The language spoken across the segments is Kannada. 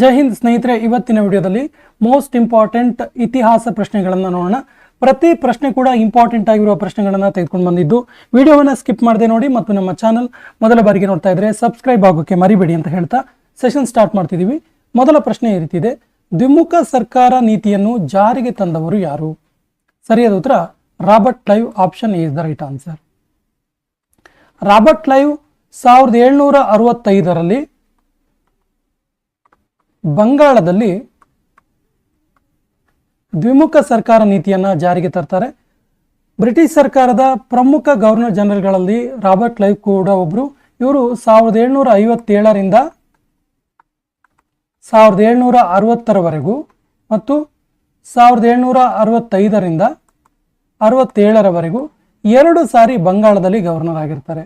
ಜೈ ಹಿಂದ್ ಸ್ನೇಹಿತರೆ, ಇವತ್ತಿನ ವಿಡಿಯೋದಲ್ಲಿ ಮೋಸ್ಟ್ ಇಂಪಾರ್ಟೆಂಟ್ ಇತಿಹಾಸ ಪ್ರಶ್ನೆಗಳನ್ನು ನೋಡೋಣ. ಪ್ರತಿ ಪ್ರಶ್ನೆ ಕೂಡ ಇಂಪಾರ್ಟೆಂಟ್ ಆಗಿರುವ ಪ್ರಶ್ನೆಗಳನ್ನು ತೆಗೆದುಕೊಂಡು ಬಂದಿದ್ದು, ವಿಡಿಯೋವನ್ನು ಸ್ಕಿಪ್ ಮಾಡದೆ ನೋಡಿ ಮತ್ತು ನಮ್ಮ ಚಾನಲ್ ಮೊದಲ ಬಾರಿಗೆ ನೋಡ್ತಾ ಇದ್ರೆ ಸಬ್ಸ್ಕ್ರೈಬ್ ಆಗೋಕೆ ಮರಿಬೇಡಿ ಅಂತ ಹೇಳ್ತಾ ಸೆಷನ್ ಸ್ಟಾರ್ಟ್ ಮಾಡ್ತಿದ್ದೀವಿ. ಮೊದಲ ಪ್ರಶ್ನೆ ಈ ದ್ವಿಮುಖ ಸರ್ಕಾರ ನೀತಿಯನ್ನು ಜಾರಿಗೆ ತಂದವರು ಯಾರು? ಸರಿಯಾದ ಉತ್ತರ Robert Clive option is the right answer Robert Clive ಸಾವಿರದ ಏಳ್ನೂರ ಅರವತ್ತೈದರಲ್ಲಿ ಬಂಗಾಳದಲ್ಲಿ ದ್ವಿಮುಖ ಸರ್ಕಾರ ನೀತಿಯನ್ನು ಜಾರಿಗೆ ತರ್ತಾರೆ. ಬ್ರಿಟಿಷ್ ಸರ್ಕಾರದ ಪ್ರಮುಖ ಗವರ್ನರ್ ಜನರಲ್ಗಳಲ್ಲಿ ರಾಬರ್ಟ್ ಲೈವ್ ಕೂಡ ಒಬ್ಬರು ಇವರು ಸಾವಿರದ ಏಳ್ನೂರ ಐವತ್ತೇಳರಿಂದ ಸಾವಿರದ ಏಳ್ನೂರ ಅರವತ್ತರವರೆಗೂ ಮತ್ತು ಸಾವಿರದ ಏಳ್ನೂರ ಅರವತ್ತೈದರಿಂದ ಅರವತ್ತೇಳರವರೆಗೂ ಎರಡು ಸಾರಿ ಬಂಗಾಳದಲ್ಲಿ ಗವರ್ನರ್ ಆಗಿರ್ತಾರೆ.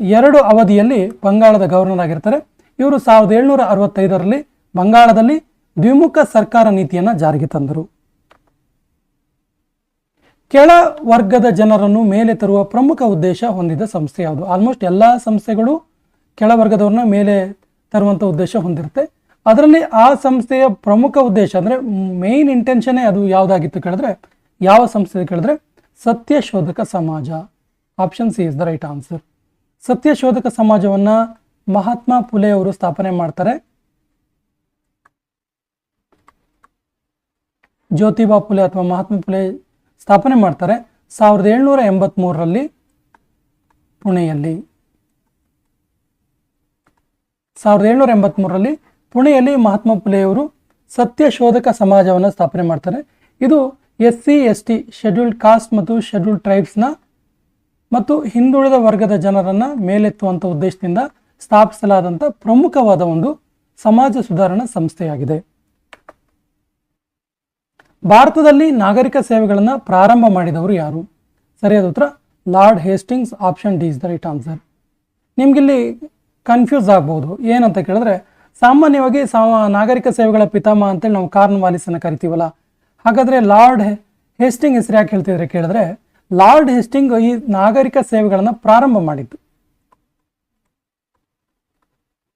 ಎರಡು ಅವಧಿಯಲ್ಲಿ ಬಂಗಾಳದ ಗವರ್ನರ್ ಆಗಿರ್ತಾರೆ. ಇವರು ಸಾವಿರದ ಏಳ್ನೂರ ಅರವತ್ತೈದರಲ್ಲಿ ಬಂಗಾಳದಲ್ಲಿ ದ್ವಿಮುಖ ಸರ್ಕಾರ ನೀತಿಯನ್ನು ಜಾರಿಗೆ ತಂದರು. ಕೆಳ ವರ್ಗದ ಜನರನ್ನು ಮೇಲೆ ತರುವ ಪ್ರಮುಖ ಉದ್ದೇಶ ಹೊಂದಿದ ಸಂಸ್ಥೆ ಯಾವುದು? ಆಲ್ಮೋಸ್ಟ್ ಎಲ್ಲ ಸಂಸ್ಥೆಗಳು ಕೆಳವರ್ಗದವ್ರನ್ನ ಮೇಲೆ ತರುವಂಥ ಉದ್ದೇಶ ಹೊಂದಿರುತ್ತೆ. ಅದರಲ್ಲಿ ಆ ಸಂಸ್ಥೆಯ ಪ್ರಮುಖ ಉದ್ದೇಶ ಅಂದರೆ ಮೇನ್ ಇಂಟೆನ್ಷನ್ನೇ ಅದು ಯಾವುದಾಗಿತ್ತು ಕೇಳಿದ್ರೆ, ಯಾವ ಸಂಸ್ಥೆ ಕೇಳಿದ್ರೆ Satyashodhak Samaj. Option C is the right answer Satyashodhak ಸಮಾಜವನ್ನು ಮಹಾತ್ಮ ಫುಲೆ ಅವರು ಸ್ಥಾಪನೆ ಮಾಡ್ತಾರೆ. ಜ್ಯೋತಿಬಾ ಫುಲೆ ಅಥವಾ ಮಹಾತ್ಮ ಫುಲೆ ಸ್ಥಾಪನೆ ಮಾಡ್ತಾರೆ. ಸಾವಿರದ ಏಳ್ನೂರ ಎಂಬತ್ತ್ಮೂರರಲ್ಲಿ ಪುಣೆಯಲ್ಲಿ. ಸಾವಿರದ ಏಳ್ನೂರ ಎಂಬತ್ತ್ಮೂರರಲ್ಲಿ ಪುಣೆಯಲ್ಲಿ ಮಹಾತ್ಮ ಫುಲೆಯವರು ಸತ್ಯಶೋಧಕ ಸಮಾಜವನ್ನು ಸ್ಥಾಪನೆ ಮಾಡ್ತಾರೆ. ಇದು S C S T scheduled caste ಮತ್ತು ಶೆಡ್ಯೂಲ್ಡ್ ಟ್ರೈಬ್ಸ್ನ ಮತ್ತು ಹಿಂದುಳಿದ ವರ್ಗದ ಜನರನ್ನು ಮೇಲೆತ್ತುವಂಥ ಉದ್ದೇಶದಿಂದ ಸ್ಥಾಪಿಸಲಾದಂಥ ಪ್ರಮುಖವಾದ ಒಂದು ಸಮಾಜ ಸುಧಾರಣಾ ಸಂಸ್ಥೆಯಾಗಿದೆ. ಭಾರತದಲ್ಲಿ ನಾಗರಿಕ ಸೇವೆಗಳನ್ನು ಪ್ರಾರಂಭ ಮಾಡಿದವರು ಯಾರು? ಸರಿಯಾದ ಉತ್ತರ, Lord Hastings option D is the right answer. ನಿಮಗಿಲ್ಲಿ confuse ಆಗ್ಬೋದು. ಏನಂತ ಕೇಳಿದ್ರೆ, ಸಾಮಾನ್ಯವಾಗಿ ಸಾಮ ನಾಗರಿಕ ಸೇವೆಗಳ ಪಿತಾಮಹ ಅಂತೇಳಿ ನಾವು ಕಾರ್ನ್ ವಾಲಿಸನ್ನು ಕರಿತೀವಲ್ಲ, ಹಾಗಾದರೆ ಲಾರ್ಡ್ ಹೇಸ್ಟಿಂಗ್ ಹೆಸರು ಯಾಕೆ ಹೇಳ್ತಿದ್ರೆ ಕೇಳಿದ್ರೆ ಲಾರ್ಡ್ ಹೆಸ್ಟಿಂಗ್ ಈ ನಾಗರಿಕ ಸೇವೆಗಳನ್ನು ಪ್ರಾರಂಭ ಮಾಡಿದ್ದು.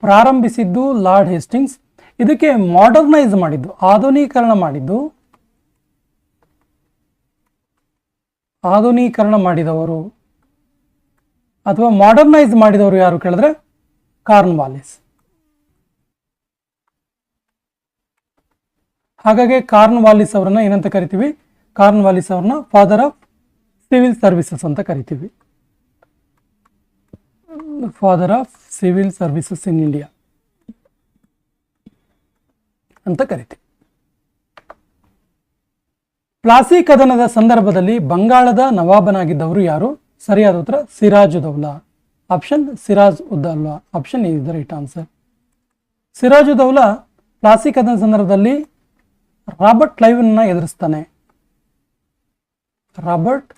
ಪ್ರಾರಂಭಿಸಿದ್ದು ಲಾರ್ಡ್ ಹೆಸ್ಟಿಂಗ್ಸ್. ಇದಕ್ಕೆ ಮಾಡರ್ನೈಸ್ ಮಾಡಿದ್ದು, ಆಧುನೀಕರಣ ಮಾಡಿದ್ದು. ಆಧುನೀಕರಣ ಮಾಡಿದವರು ಅಥವಾ ಮಾಡರ್ನೈಸ್ ಮಾಡಿದವರು ಯಾರು ಕೇಳಿದ್ರೆ? Cornwallis. ಹಾಗಾಗಿ ಕಾರ್ನ್ ವಾಲಿಸ್ ಅವರನ್ನ ಏನಂತ ಕರಿತೀವಿ? ಕಾರ್ನ್ ವಾಲಿಸ್ ಅವ್ರನ್ನ ಫಾದರ್ ಆಫ್ ಸಿವಿಲ್ ಸರ್ವಿಸಸ್ ಅಂತ ಕರಿತೀವಿ. Father of civil services in India ಅಂತ ಕರಿತೀವಿ. ಪ್ಲಾಸಿ ಕದನದ ಸಂದರ್ಭದಲ್ಲಿ ಬಂಗಾಳದ ನವಾಬನಾಗಿದ್ದವರು ಯಾರು? ಸರಿಯಾದ ಉತ್ತರ, Siraj ud-Daulah. Option Siraj ud-Daulah option is the right answer Siraj ud-Daulah Plassey ಕದನ ಸಂದರ್ಭದಲ್ಲಿ ರಾಬರ್ಟ್ ಕ್ಲೈವ್ನ ಎದುರಿಸ್ತಾನೆ. ರಾಬರ್ಟ್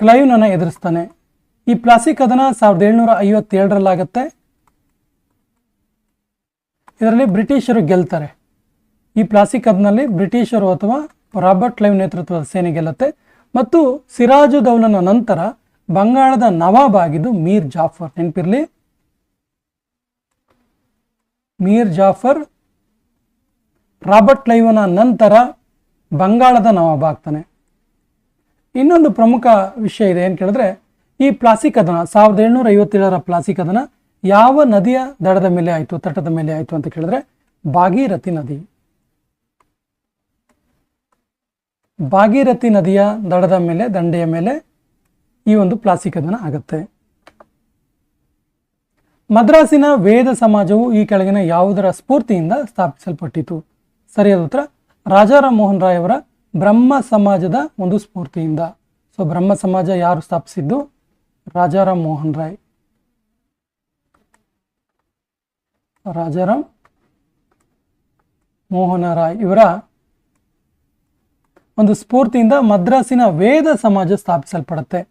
ಕ್ಲೈವ್ನನ್ನು ಎದುರಿಸ್ತಾನೆ. ಈ ಪ್ಲಾಸಿ ಕದನ ಸಾವಿರದ ಏಳ್ನೂರ ಐವತ್ತೇಳರಲ್ಲಾಗತ್ತೆ ಇದರಲ್ಲಿ ಬ್ರಿಟಿಷರು ಗೆಲ್ತಾರೆ. ಈ ಪ್ಲಾಸಿ ಕದನಲ್ಲಿ ಬ್ರಿಟಿಷರು ಅಥವಾ ರಾಬರ್ಟ್ ಕ್ಲೈವ್ ನೇತೃತ್ವದ ಸೇನೆ ಗೆಲ್ಲುತ್ತೆ. ಮತ್ತು ಸಿರಾಜುದೌಲನ ನಂತರ ಬಂಗಾಳದ ನವಾಬ್ ಆಗಿದ್ದು ಮೀರ್ ಜಾಫರ್. ನೆನಪಿರ್ಲಿ? ಮೀರ್ ಜಾಫರ್ ರಾಬರ್ಟ್ ಕ್ಲೈವನ ನಂತರ ಬಂಗಾಳದ ನವಾಬ್ ಆಗ್ತಾನೆ. ಇನ್ನೊಂದು ಪ್ರಮುಖ ವಿಷಯ ಇದೆ ಏನು ಕೇಳಿದ್ರೆ, ಈ ಪ್ಲಾಸ್ಟಿಕ್ ಕದನ ಸಾವಿರದ ಏಳ್ನೂರ ಐವತ್ತೇಳರ ಪ್ಲಾಸ್ಟಿಕ್ ಕದನ ಯಾವ ನದಿಯ ದಡದ ಮೇಲೆ ಆಯಿತು, ತಟದ ಮೇಲೆ ಆಯಿತು ಅಂತ ಕೇಳಿದ್ರೆ, ಭಾಗೀರಥಿ ನದಿ. ಭಾಗೀರಥಿ ನದಿಯ ದಡದ ಮೇಲೆ, ದಂಡೆಯ ಮೇಲೆ ಈ ಒಂದು ಪ್ಲಾಸ್ಟಿಕ್ ಕದನ ಆಗುತ್ತೆ. ಮದ್ರಾಸಿನ ವೇದ ಸಮಾಜವು ಈ ಕೆಳಗಿನ ಯಾವುದರ ಸ್ಫೂರ್ತಿಯಿಂದ ಸ್ಥಾಪಿಸಲ್ಪಟ್ಟಿತು ಸರಿಯಾದ ಉತ್ತರ, ರಾಜಾರಾಮ್ ಮೋಹನ್ ರಾಯ್ ಅವರ ಬ್ರಹ್ಮ ಸಮಾಜದ ಒಂದು ಸ್ಫೂರ್ತಿಯಿಂದ. ಸೊ ಬ್ರಹ್ಮ ಸಮಾಜ ಯಾರು ಸ್ಥಾಪಿಸಿದ್ದು? ರಾಜಾರಾಮ್ ಮೋಹನ್ ರಾಯ್. ರಾಜಾರಾಮ್ ಮೋಹನ ರಾಯ್ ಇವರ ಒಂದು ಸ್ಫೂರ್ತಿಯಿಂದ ಮದ್ರಾಸಿನ ವೇದ ಸಮಾಜ ಸ್ಥಾಪಿಸಲ್ಪಡುತ್ತೆ.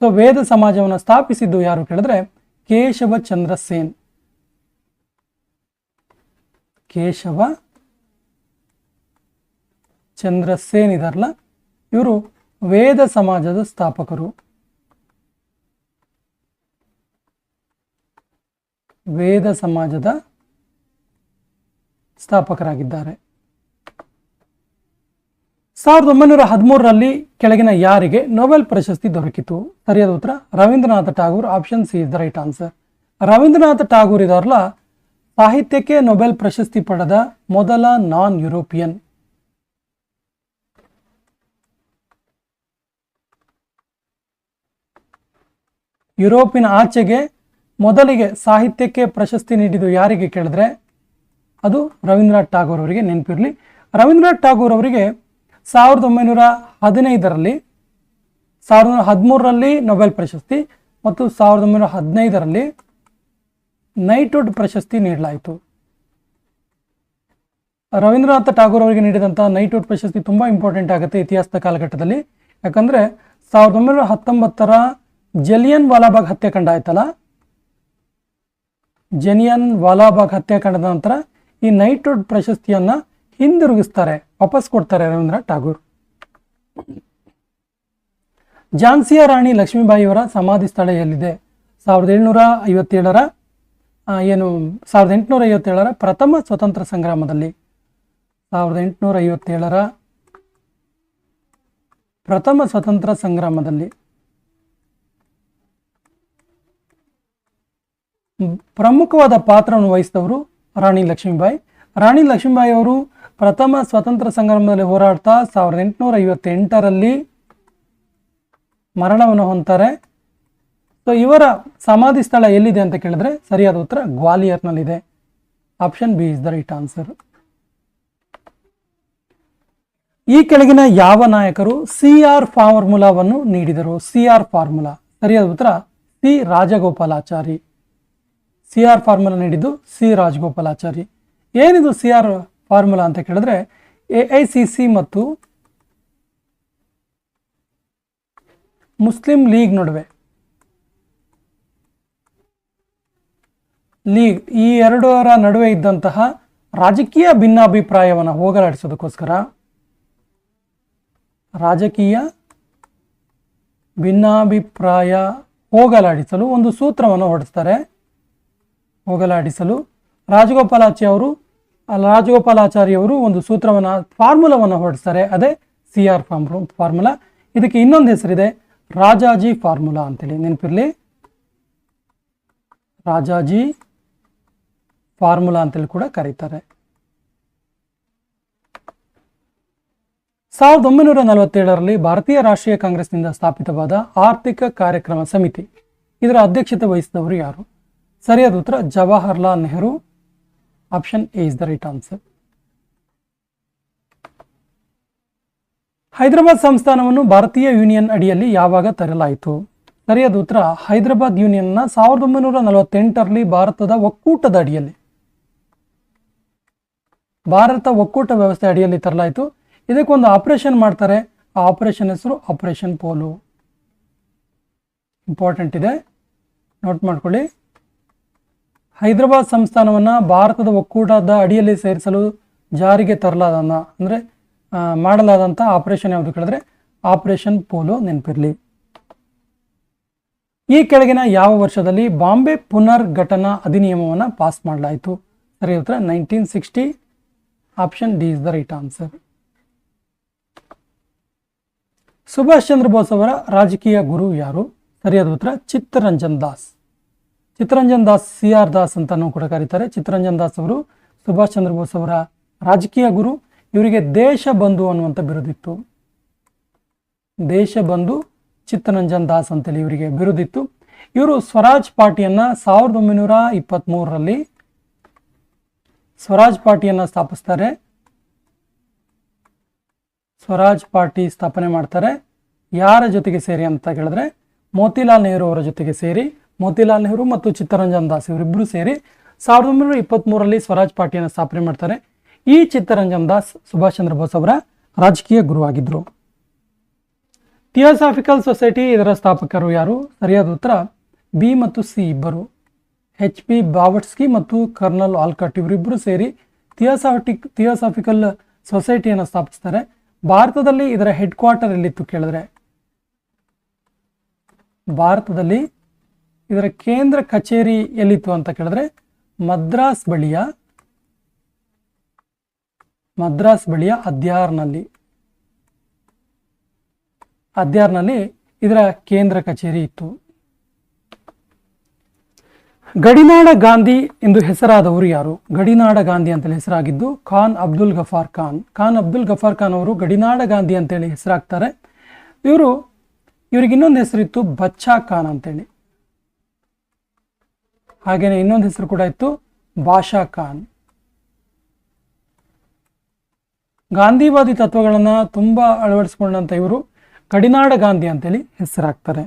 ಸೊ ವೇದ ಸಮಾಜವನ್ನು ಸ್ಥಾಪಿಸಿದ್ದು ಯಾರು ಕೇಳಿದ್ರೆ, ಕೇಶವ ಚಂದ್ರ ಸೇನ್ ಕೇಶವ ಚಂದ್ರ ಸೇನ್ ಇದಾರಲ್ಲ ಇವರು ವೇದ ಸಮಾಜದ ಸ್ಥಾಪಕರು. ವೇದ ಸಮಾಜದ ಸ್ಥಾಪಕರಾಗಿದ್ದಾರೆ. ಸಾವಿರದ ಒಂಬೈನೂರ ಹದಿಮೂರರಲ್ಲಿ ಕೆಳಗಿನ ಯಾರಿಗೆ ನೊಬೆಲ್ ಪ್ರಶಸ್ತಿ ದೊರಕಿತು? ಸರಿಯಾದ ಉತ್ತರ, Rabindranath Tagore option C is the right answer. Rabindranath Tagore ಇದಾರಲ್ಲ, ಸಾಹಿತ್ಯಕ್ಕೆ ನೊಬೆಲ್ ಪ್ರಶಸ್ತಿ ಪಡೆದ ಮೊದಲ ನಾನ್ ಯುರೋಪಿಯನ್. ಯುರೋಪಿನ ಆಚೆಗೆ ಮೊದಲಿಗೆ ಸಾಹಿತ್ಯಕ್ಕೆ ಪ್ರಶಸ್ತಿ ನೀಡಿದ್ದು ಯಾರಿಗೆ ಕೇಳಿದ್ರೆ ಅದು ರವೀಂದ್ರನಾಥ್ ಟಾಗೋರ್ ಅವರಿಗೆ ನೆನಪಿರಲಿ. ರವೀಂದ್ರನಾಥ್ ಟಾಗೋರ್ ಅವರಿಗೆ ಸಾವಿರದ ಒಂಬೈನೂರ ಹದಿನೈದರಲ್ಲಿ, ಸಾವಿರದ ಒಂಬೈನೂರ ಹದಿಮೂರರಲ್ಲಿ ನೊಬೆಲ್ ಪ್ರಶಸ್ತಿ ಮತ್ತು ಸಾವಿರದ ಒಂಬೈನೂರ ಹದಿನೈದರಲ್ಲಿ ನೈಟ್ಹುಡ್ ಪ್ರಶಸ್ತಿ ನೀಡಲಾಯಿತು. ರವೀಂದ್ರನಾಥ ಟಾಗೋರ್ ಅವರಿಗೆ ನೀಡಿದಂಥ ನೈಟ್ಹುಡ್ ಪ್ರಶಸ್ತಿ ತುಂಬ ಇಂಪಾರ್ಟೆಂಟ್ ಆಗುತ್ತೆ ಇತಿಹಾಸದ ಕಾಲಘಟ್ಟದಲ್ಲಿ. ಯಾಕಂದರೆ ಸಾವಿರದ ಒಂಬೈನೂರ ಹತ್ತೊಂಬತ್ತರ ಜಲಿಯನ್ ವಾಲಾಬಾಗ್ ಹತ್ಯಾಕಾಂಡ ಆಯ್ತಲ್ಲ? ಜನಿಯನ್ ವಾಲಾಬಾಗ್ ಹತ್ಯಾಕಾಂಡದ ನಂತರ ಈ ನೈಟ್ಹುಡ್ ಪ್ರಶಸ್ತಿಯನ್ನ ಹಿಂದಿರುಗಿಸ್ತಾರೆ, ವಾಪಸ್ ಕೊಡ್ತಾರೆ ರವೀಂದ್ರನಾಥ್ ಟಾಗೂರ್ ಝಾನ್ಸಿಯ ರಾಣಿ ಲಕ್ಷ್ಮೀಬಾಯಿಯವರ ಸಮಾಧಿ ಸ್ಥಳ ಎಲ್ಲಿದೆ? ಸಾವಿರದ ಏಳ್ನೂರ ಐವತ್ತೇಳರ ಏನು, ಸಾವಿರದ ಎಂಟುನೂರ ಐವತ್ತೇಳರ ಪ್ರಥಮ ಸ್ವತಂತ್ರ ಸಂಗ್ರಾಮದಲ್ಲಿ. ಸಾವಿರದ ಎಂಟುನೂರ ಐವತ್ತೇಳರ ಪ್ರಥಮ ಸ್ವತಂತ್ರ ಸಂಗ್ರಾಮದಲ್ಲಿ. ಪ್ರಮುಖವಾದ ಪಾತ್ರವನ್ನು ವಹಿಸಿದವರು ರಾಣಿ ಲಕ್ಷ್ಮೀಬಾಯಿ. ರಾಣಿ ಲಕ್ಷ್ಮೀಬಾಯಿ ಅವರು ಪ್ರಥಮ ಸ್ವಾತಂತ್ರ್ಯ ಸಂಗ್ರಾಮದಲ್ಲಿ ಹೋರಾಡ್ತಾ ಸಾವಿರದ ಎಂಟುನೂರ ಐವತ್ತೆಂಟರಲ್ಲಿ ಮರಣವನ್ನು ಹೊಂತಾರೆ ಸೊ ಇವರ ಸಮಾಧಿ ಸ್ಥಳ ಎಲ್ಲಿದೆ ಅಂತ ಕೇಳಿದ್ರೆ ಸರಿಯಾದ ಉತ್ತರ ಗ್ವಾಲಿಯರ್ನಲ್ಲಿದೆ. Option B is the right answer ಈ ಕೆಳಗಿನ ಯಾವ ನಾಯಕರು ಸಿ ಆರ್ ಫಾರ್ಮುಲಾವನ್ನು ನೀಡಿದರು? C R formula. ಸರಿಯಾದ ಉತ್ತರ C Rajagopalachari. C R formula ನೀಡಿದ್ದು ಸಿ ರಾಜಗೋಪಾಲಾಚಾರಿ ಏನಿದು ಸಿ ಆರ್ ಫಾರ್ಮುಲಾ ಅಂತ ಕೇಳಿದ್ರೆ ಎ ಐ ಸಿ ಸಿ ಮತ್ತು ಮುಸ್ಲಿಂ ಲೀಗ್ ನಡುವೆ. ಲೀಗ್ ಈ ಎರಡರ ನಡುವೆ ಇದ್ದಂತಹ ರಾಜಕೀಯ ಭಿನ್ನಾಭಿಪ್ರಾಯವನ್ನು ಹೋಗಲಾಡಿಸೋದಕ್ಕೋಸ್ಕರ ರಾಜಕೀಯ ಭಿನ್ನಾಭಿಪ್ರಾಯ ಹೋಗಲಾಡಿಸಲು ಒಂದು ಸೂತ್ರವನ್ನು ಹೊರಡಿಸ್ತಾರೆ. ಹೋಗಲಾಡಿಸಲು ರಾಜಗೋಪಾಲಾಚಾರ್ಯ ಅವರು ರಾಜಗೋಪಾಲಾಚಾರ್ಯ ಅವರು ಒಂದು ಸೂತ್ರವನ್ನು, ಫಾರ್ಮುಲಾವನ್ನು ಹೊರಡಿಸ್ತಾರೆ. ಅದೇ ಸಿ ಆರ್ ಫಾರ್ಮ್ ಫಾರ್ಮುಲಾ. ಇದಕ್ಕೆ ಇನ್ನೊಂದು ಹೆಸರಿದೆ, ರಾಜಾಜಿ ಫಾರ್ಮುಲಾ ಅಂತೇಳಿ. ನೆನಪಿರಲಿ. ರಾಜಾಜಿ ಫಾರ್ಮುಲಾ ಅಂತೇಳಿ ಕೂಡ ಕರೀತಾರೆ. ಸಾವಿರದ ಒಂಬೈನೂರ ನಲವತ್ತೇಳರಲ್ಲಿ ಭಾರತೀಯ ರಾಷ್ಟ್ರೀಯ ಕಾಂಗ್ರೆಸ್ನಿಂದ ಸ್ಥಾಪಿತವಾದ ಆರ್ಥಿಕ ಕಾರ್ಯಕ್ರಮ ಸಮಿತಿ. ಇದರ ಅಧ್ಯಕ್ಷತೆ ವಹಿಸಿದವರು ಯಾರು? ಸರಿಯಾದ ಉತ್ತರ Jawaharlal Nehru. Option A is the right answer Hyderabad ಸಂಸ್ಥಾನವನ್ನು ಭಾರತೀಯ ಯೂನಿಯನ್ ಅಡಿಯಲ್ಲಿ ಯಾವಾಗ ತರಲಾಯಿತು? ಸರಿಯಾದ ಉತ್ತರ ಹೈದರಾಬಾದ್ ಯೂನಿಯನ್ನ ಸಾವಿರದ ಒಂಬೈನೂರ ನಲವತ್ತೆಂಟರಲ್ಲಿ ಭಾರತದ ಒಕ್ಕೂಟದ ಅಡಿಯಲ್ಲಿ. ಭಾರತ ಒಕ್ಕೂಟ ವ್ಯವಸ್ಥೆ ಅಡಿಯಲ್ಲಿ ತರಲಾಯಿತು. ಇದಕ್ಕೊಂದು ಆಪರೇಷನ್ ಮಾಡ್ತಾರೆ. ಆ ಆಪರೇಷನ್ ಹೆಸರು ಆಪರೇಷನ್ ಪೋಲು ಇಂಪಾರ್ಟೆಂಟ್ ಇದೆ. ನೋಟ್ ಮಾಡ್ಕೊಳ್ಳಿ. ಹೈದರಾಬಾದ್ ಸಂಸ್ಥಾನವನ್ನು ಭಾರತದ ಒಕ್ಕೂಟದ ಅಡಿಯಲ್ಲಿ ಸೇರಿಸಲು ಜಾರಿಗೆ ತರಲಾದ ಅಂದರೆ ಮಾಡಲಾದಂಥ ಆಪರೇಷನ್ ಯಾವುದು ಕೇಳಿದ್ರೆ ಆಪರೇಷನ್ ಪೋಲೋ ನೆನಪಿರಲಿ. ಈ ಕೆಳಗಿನ ಯಾವ ವರ್ಷದಲ್ಲಿ ಬಾಂಬೆ ಪುನರ್ಘಟನಾ ಅಧಿನಿಯಮವನ್ನು ಪಾಸ್ ಮಾಡಲಾಯಿತು? ಸರಿ, ಉತ್ತರ nineteen sixty option D is the right answer Subhash Chandra Bose ಅವರ ರಾಜಕೀಯ ಗುರು ಯಾರು? ಸರಿಯಾದ ಉತ್ತರ, ಚಿತ್ತರಂಜನ್ ದಾಸ್. ಚಿತ್ತರಂಜನ್ ದಾಸ್ ಸಿ ಆರ್ ದಾಸ್ ಅಂತಾನೂ ಕೂಡ ಕರೀತಾರೆ. ಚಿತ್ತರಂಜನ್ ದಾಸ್ ಅವರು ಸುಭಾಷ್ ಚಂದ್ರ ಬೋಸ್ ಅವರ ರಾಜಕೀಯ ಗುರು. ಇವರಿಗೆ ದೇಶ ಬಂಧು ಅನ್ನುವಂಥ ಬಿರುದಿತ್ತು. ದೇಶ ಬಂಧು ಚಿತ್ತರಂಜನ್ ದಾಸ್ ಅಂತೇಳಿ ಇವರಿಗೆ ಬಿರುದಿತ್ತು. ಇವರು ಸ್ವರಾಜ್ ಪಾರ್ಟಿಯನ್ನ ಸಾವಿರದ ಒಂಬೈನೂರ ಇಪ್ಪತ್ತ್ಮೂರರಲ್ಲಿ ಸ್ವರಾಜ್ ಪಾರ್ಟಿಯನ್ನ ಸ್ಥಾಪಿಸ್ತಾರೆ. ಸ್ವರಾಜ್ ಪಾರ್ಟಿ ಸ್ಥಾಪನೆ ಮಾಡ್ತಾರೆ. ಯಾರ ಜೊತೆಗೆ ಸೇರಿ ಅಂತ ಕೇಳಿದ್ರೆ ಮೋತಿಲಾಲ್ ನೆಹರು ಅವರ ಜೊತೆಗೆ ಸೇರಿ ಮೋತಿಲಾಲ್ ನೆಹರು ಮತ್ತು ಚಿತ್ತರಂಜನ್ ದಾಸ್ ಇವರಿಬ್ಬರು ಸೇರಿ ಸಾವಿರದ ಒಂಬೈನೂರ ಇಪ್ಪತ್ತ್ಮೂರರಲ್ಲಿ ಸ್ವರಾಜ್ ಪಾರ್ಟಿಯನ್ನು ಸ್ಥಾಪನೆ ಮಾಡ್ತಾರೆ. ಈ ಚಿತ್ತರಂಜನ್ ದಾಸ್ ಸುಭಾಷ್ ಚಂದ್ರ ಬೋಸ್ ಅವರ ರಾಜಕೀಯ ಗುರುವಾಗಿದ್ದರು ಥಿಯೋಸಾಫಿಕಲ್ ಸೊಸೈಟಿ ಇದರ ಸ್ಥಾಪಕರು ಯಾರು? ಸರಿಯಾದ ಉತ್ತರ, ಬಿ ಮತ್ತು ಸಿ ಇಬ್ಬರು. ಎಚ್ ಪಿ ಬಾವಟ್ಸ್ಕಿ ಮತ್ತು ಕರ್ನಲ್ ಆಲ್ಕಟ್ ಇವರಿಬ್ಬರು ಸೇರಿ ಥಿಯೋಸಾಫಿಕ್ ಥಿಯೋಸಾಫಿಕಲ್ ಸೊಸೈಟಿಯನ್ನು ಸ್ಥಾಪಿಸ್ತಾರೆ. ಭಾರತದಲ್ಲಿ ಇದರ ಹೆಡ್ ಕ್ವಾರ್ಟರ್ ಎಲ್ಲಿತ್ತು ಕೇಳಿದ್ರೆ? ಭಾರತದಲ್ಲಿ ಇದರ ಕೇಂದ್ರ ಕಚೇರಿ ಎಲ್ಲಿತ್ತು ಅಂತ ಕೇಳಿದ್ರೆ ಮದ್ರಾಸ್ ಬಳಿಯ ಮದ್ರಾಸ್ ಬಳಿಯ ಅದ್ಯಾರ್ನಲ್ಲಿ. ಅದ್ಯಾರ್ನಲ್ಲಿ ಇದರ ಕೇಂದ್ರ ಕಚೇರಿ ಇತ್ತು. ಗಡಿನಾಡ ಗಾಂಧಿ ಎಂದು ಹೆಸರಾದವರು ಯಾರು? ಗಡಿನಾಡ ಗಾಂಧಿ ಅಂತೇಳಿ ಹೆಸರಾಗಿದ್ದು ಖಾನ್ ಅಬ್ದುಲ್ ಗಫಾರ್ ಖಾನ್. ಖಾನ್ ಅಬ್ದುಲ್ ಗಫಾರ್ ಖಾನ್ ಅವರು ಗಡಿನಾಡ ಗಾಂಧಿ ಅಂತೇಳಿ ಹೆಸರಾಗ್ತಾರೆ. ಇವರು ಇವ್ರಿಗೆ ಇನ್ನೊಂದು ಹೆಸರಿತ್ತು ಬಚ್ಚಾ ಖಾನ್ ಅಂತೇಳಿ. ಹಾಗೇನೆ ಇನ್ನೊಂದು ಹೆಸರು ಕೂಡ ಇತ್ತು, ಬಾಷಾ ಖಾನ್. ಗಾಂಧಿವಾದಿ ತತ್ವಗಳನ್ನು ತುಂಬಾ ಅಳವಡಿಸಿಕೊಂಡಂತ ಇವರು ಕಡಿನಾಡ ಗಾಂಧಿ ಅಂತೇಳಿ ಹೆಸರಾಗ್ತಾರೆ.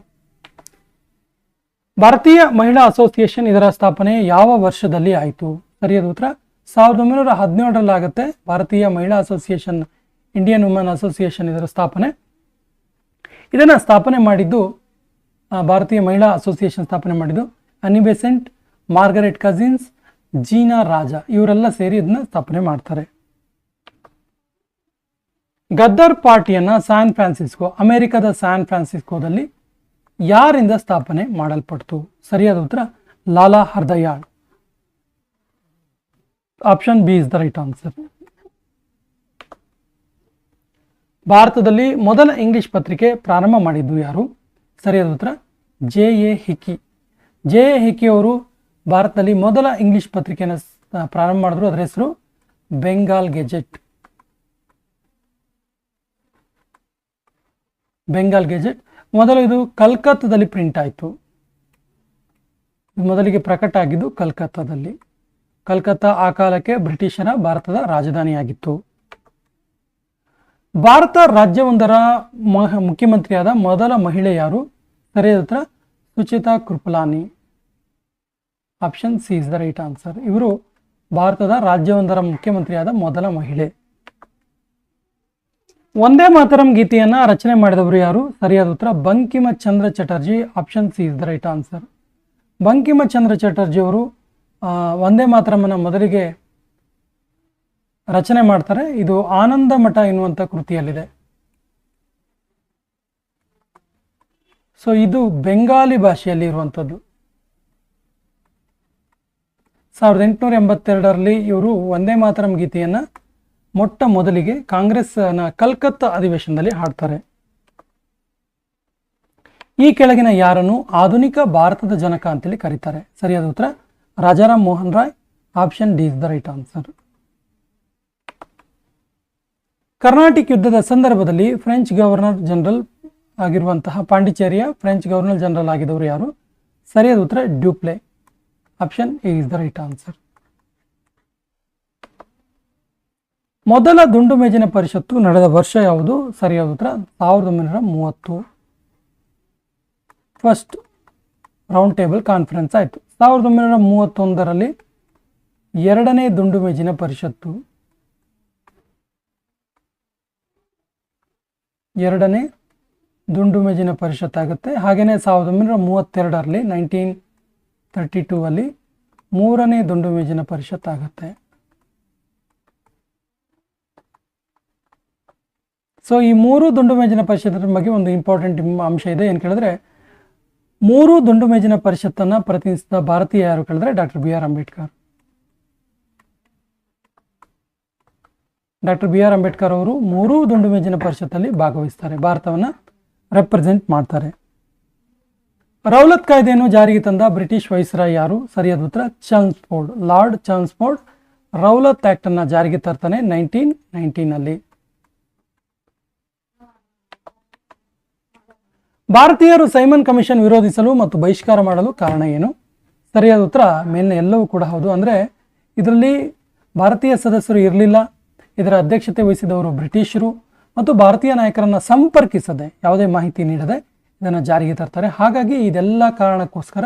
ಭಾರತೀಯ ಮಹಿಳಾ ಅಸೋಸಿಯೇಷನ್ ಇದರ ಸ್ಥಾಪನೆ ಯಾವ ವರ್ಷದಲ್ಲಿ ಆಯಿತು? ಸರಿಯಾದ ಉತ್ತರ, ಸಾವಿರದ ಒಂಬೈನೂರ ಹದಿನೇಳರಲ್ಲಿ ಆಗುತ್ತೆ ಭಾರತೀಯ ಮಹಿಳಾ ಅಸೋಸಿಯೇಷನ್, ಇಂಡಿಯನ್ ವುಮೆನ್ ಅಸೋಸಿಯೇಷನ್ ಇದರ ಸ್ಥಾಪನೆ. ಇದನ್ನು ಸ್ಥಾಪನೆ ಮಾಡಿದ್ದು ಭಾರತೀಯ ಮಹಿಳಾ ಅಸೋಸಿಯೇಷನ್ ಸ್ಥಾಪನೆ ಮಾಡಿದ್ದು ಅನಿಬೆಸೆಂಟ್ ಮಾರ್ಗರೆಟ್ ಕಜಿನ್ಸ್ ಜೀನಾ ರಾಜ, ಇವರೆಲ್ಲ ಸೇರಿ ಇದನ್ನ ಸ್ಥಾಪನೆ ಮಾಡ್ತಾರೆ. ಗದ್ದರ್ ಪಾರ್ಟಿಯನ್ನ ಸ್ಯಾನ್ ಫ್ರಾನ್ಸಿಸ್ಕೋ, ಅಮೆರಿಕದ ಸ್ಯಾನ್ ಫ್ರಾನ್ಸಿಸ್ಕೋದಲ್ಲಿ ಯಾರಿಂದ ಸ್ಥಾಪನೆ ಮಾಡಲ್ಪಡ್ತು? ಸರಿಯಾದ ಉತ್ತರ, Lala Hardayal. Option B is the right answer. ಭಾರತದಲ್ಲಿ ಮೊದಲ ಇಂಗ್ಲಿಷ್ ಪತ್ರಿಕೆ ಪ್ರಾರಂಭ ಮಾಡಿದ್ದು ಯಾರು? ಸರಿಯಾದ ಉತ್ತರ, J A Hicky. J A Hicky ಅವರು ಭಾರತದಲ್ಲಿ ಮೊದಲ ಇಂಗ್ಲಿಷ್ ಪತ್ರಿಕೆಯನ್ನು ಪ್ರಾರಂಭ ಮಾಡಿದ್ರು. ಅದರ ಹೆಸರು ಬೆಂಗಾಲ್ ಗೆಜೆಟ್. ಬೆಂಗಾಲ್ ಗೆಜೆಟ್. ಮೊದಲು ಇದು ಕಲ್ಕತ್ತಾದಲ್ಲಿ ಪ್ರಿಂಟ್ ಆಯಿತು. ಮೊದಲಿಗೆ ಪ್ರಕಟ ಆಗಿದ್ದು ಕಲ್ಕತ್ತಾದಲ್ಲಿ. ಕಲ್ಕತ್ತಾ ಆ ಕಾಲಕ್ಕೆ ಬ್ರಿಟಿಷರ ಭಾರತದ ರಾಜಧಾನಿಯಾಗಿತ್ತು. ಭಾರತ ರಾಜ್ಯವೊಂದರ ಮುಖ್ಯಮಂತ್ರಿಯಾದ ಮೊದಲ ಮಹಿಳೆ ಯಾರು? ಸರಿಯಾದ Sucheta Kripalani. Option C is the right answer ಇವರು ಭಾರತದ ರಾಜ್ಯವೊಂದರ ಮುಖ್ಯಮಂತ್ರಿಯಾದ ಮೊದಲ ಮಹಿಳೆ. ಒಂದೇ ಮಾತರಂ ಗೀತೆಯನ್ನ ರಚನೆ ಮಾಡಿದವರು ಯಾರು? ಸರಿಯಾದ ಉತ್ತರ, Bankim Chandra Chatterjee. Option C is the right answer Bankim Chandra Chatterjee ಅವರು ಒಂದೇ ಮಾತರಮ್ಮನ ಮೊದಲಿಗೆ ರಚನೆ ಮಾಡ್ತಾರೆ. ಇದು ಆನಂದ ಮಠ ಎನ್ನುವಂಥ ಕೃತಿಯಲ್ಲಿದೆ. ಸೊ ಇದು ಬೆಂಗಾಲಿ ಭಾಷೆಯಲ್ಲಿ ಇರುವಂಥದ್ದು ಸಾವಿರದ ಎಂಟುನೂರ ಎಂಬತ್ತೆರಡರಲ್ಲಿ ಇವರು ಒಂದೇ ಮಾತರಂ ಗೀತೆಯನ್ನು ಮೊಟ್ಟ ಮೊದಲಿಗೆ ಕಾಂಗ್ರೆಸ್ನ ಕಲ್ಕತ್ತಾ ಅಧಿವೇಶನದಲ್ಲಿ ಹಾಡ್ತಾರೆ. ಈ ಕೆಳಗಿನ ಯಾರನ್ನು ಆಧುನಿಕ ಭಾರತದ ಜನಕ ಅಂತೇಳಿ ಕರೀತಾರೆ. ಸರಿಯಾದ ಉತ್ತರ, Rajaram Mohan Roy, option D is the right answer. Carnatic ಯುದ್ಧದ ಸಂದರ್ಭದಲ್ಲಿ ಫ್ರೆಂಚ್ ಗವರ್ನರ್ ಜನರಲ್ ಆಗಿರುವಂತಹ ಪಾಂಡಿಚೇರಿಯ ಫ್ರೆಂಚ್ ಗವರ್ನರ್ ಜನರಲ್ ಆಗಿದವರು ಯಾರು? ಸರಿಯಾದ ಉತ್ತರ, Dupleix. Option A is the right answer ಮೊದಲ ದುಂಡು ಮೇಜಿನ ಪರಿಷತ್ತು ನಡೆದ ವರ್ಷ ಯಾವುದು? ಸರಿಯಾದ ಉತ್ತರ, ಸಾವಿರದ ಒಂಬೈನೂರ ಮೂವತ್ತು. ಫಸ್ಟ್ ರೌಂಡ್ ಟೇಬಲ್ ಕಾನ್ಫರೆನ್ಸ್ ಆಯಿತು. ಸಾವಿರದ ಒಂಬೈನೂರ ಮೂವತ್ತೊಂದರಲ್ಲಿ ಎರಡನೇ ದುಂಡು ಮೇಜಿನ ಪರಿಷತ್ತು, ಎರಡನೇ ದುಂಡು ಮೇಜಿನ ಪರಿಷತ್ ಆಗುತ್ತೆ. ಹಾಗೆಯೇ ಸಾವಿರದ ಒಂಬೈನೂರ ಮೂವತ್ತೆರಡರಲ್ಲಿ ನೈನ್ಟೀನ್ ತರ್ಟಿ ಟೂ ಅಲ್ಲಿ ಮೂರನೇ ದುಂಡು ಮೇಜಿನ ಪರಿಷತ್ ಆಗುತ್ತೆ. ಸೊ ಈ ಮೂರು ದುಂಡು ಮೇಜಿನ ಪರಿಷತ್ತಿನ ಬಗ್ಗೆ ಒಂದು ಇಂಪಾರ್ಟೆಂಟ್ ಅಂಶ ಇದೆ. ಏನು ಕೇಳಿದ್ರೆ, ಮೂರು ದುಂಡು ಮೇಜಿನ ಪರಿಷತ್ತನ್ನು ಪ್ರತಿನಿಧಿಸಿದ ಭಾರತೀಯ ಯಾರು ಕೇಳಿದ್ರೆ, doctor B R Ambedkar. Doctor B R Ambedkar ಅವರು ಮೂರು ದುಂಡು ಮೇಜಿನ ಪರಿಷತ್ತಲ್ಲಿ ಭಾಗವಹಿಸ್ತಾರೆ, ಭಾರತವನ್ನು ರೆಪ್ರೆಸೆಂಟ್ ಮಾಡ್ತಾರೆ. ರೌಲತ್ ಕಾಯ್ದೆಯನ್ನು ಜಾರಿಗೆ ತಂದ ಬ್ರಿಟಿಷ್ ವೈಸ್ರಾಯ್ ಯಾರು? ಸರಿಯಾದ ಉತ್ತರ Chelmsford Lord Chelmsford Rowlatt Act ಅನ್ನ ಜಾರಿಗೆ ತರ್ತಾನೆ ನೈನ್ಟೀನ್ ನೈನ್ಟೀನಲ್ಲಿ. ಭಾರತೀಯರು ಸೈಮನ್ ಕಮಿಷನ್ ವಿರೋಧಿಸಲು ಮತ್ತು ಬಹಿಷ್ಕಾರ ಮಾಡಲು ಕಾರಣ ಏನು? ಸರಿಯಾದ ಉತ್ತರ ಮೇಲಿನ ಎಲ್ಲವೂ ಕೂಡ ಹೌದು. ಅಂದರೆ, ಇದರಲ್ಲಿ ಭಾರತೀಯ ಸದಸ್ಯರು ಇರಲಿಲ್ಲ. ಇದರ ಅಧ್ಯಕ್ಷತೆ ವಹಿಸಿದವರು ಬ್ರಿಟಿಷರು. ಮತ್ತು ಭಾರತೀಯ ನಾಯಕರನ್ನು ಸಂಪರ್ಕಿಸದೆ ಯಾವುದೇ ಮಾಹಿತಿ ನೀಡದೆ ಇದನ್ನು ಜಾರಿಗೆ ತರ್ತಾರೆ. ಹಾಗಾಗಿ ಇದೆಲ್ಲ ಕಾರಣಕ್ಕೋಸ್ಕರ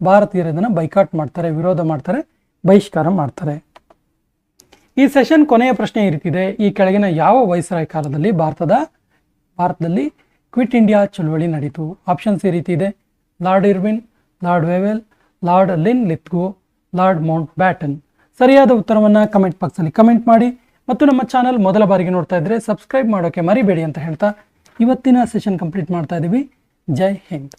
ಭಾರತೀಯರು ಇದನ್ನು ಬೈಕಾಟ್ ಮಾಡ್ತಾರೆ, ವಿರೋಧ ಮಾಡ್ತಾರೆ, ಬಹಿಷ್ಕಾರ ಮಾಡ್ತಾರೆ. ಈ ಸೆಷನ್ ಕೊನೆಯ ಪ್ರಶ್ನೆ ಈ ರೀತಿದೆ ಈ ಕೆಳಗಿನ ಯಾವ ವಯಸ್ಸರಾಯ ಕಾಲದಲ್ಲಿ ಭಾರತದ, ಭಾರತದಲ್ಲಿ ಕ್ವಿಟ್ ಇಂಡಿಯಾ ಚಳುವಳಿ ನಡೀತು? ಆಪ್ಷನ್ಸ್ ಈ ರೀತಿ ಇದೆ Lord Irwin, Lord Wavell, Lord Linlithgow Lord Mountbatten ಸರಿಯಾದ ಉತ್ತರವನ್ನು ಕಮೆಂಟ್ ಬಾಕ್ಸಲ್ಲಿ ಕಮೆಂಟ್ ಮಾಡಿ. ಮತ್ತು ನಮ್ಮ ಚಾನಲ್ ಮೊದಲ ಬಾರಿಗೆ ನೋಡ್ತಾ ಇದ್ದರೆ ಸಬ್ಸ್ಕ್ರೈಬ್ ಮಾಡೋಕ್ಕೆ ಮರಿಬೇಡಿ ಅಂತ ಹೇಳ್ತಾ ಇವತ್ತಿನ ಸೆಷನ್ ಕಂಪ್ಲೀಟ್ ಮಾಡ್ತಾ ಇದ್ದೀವಿ ಜೈ ಹಿಂದ್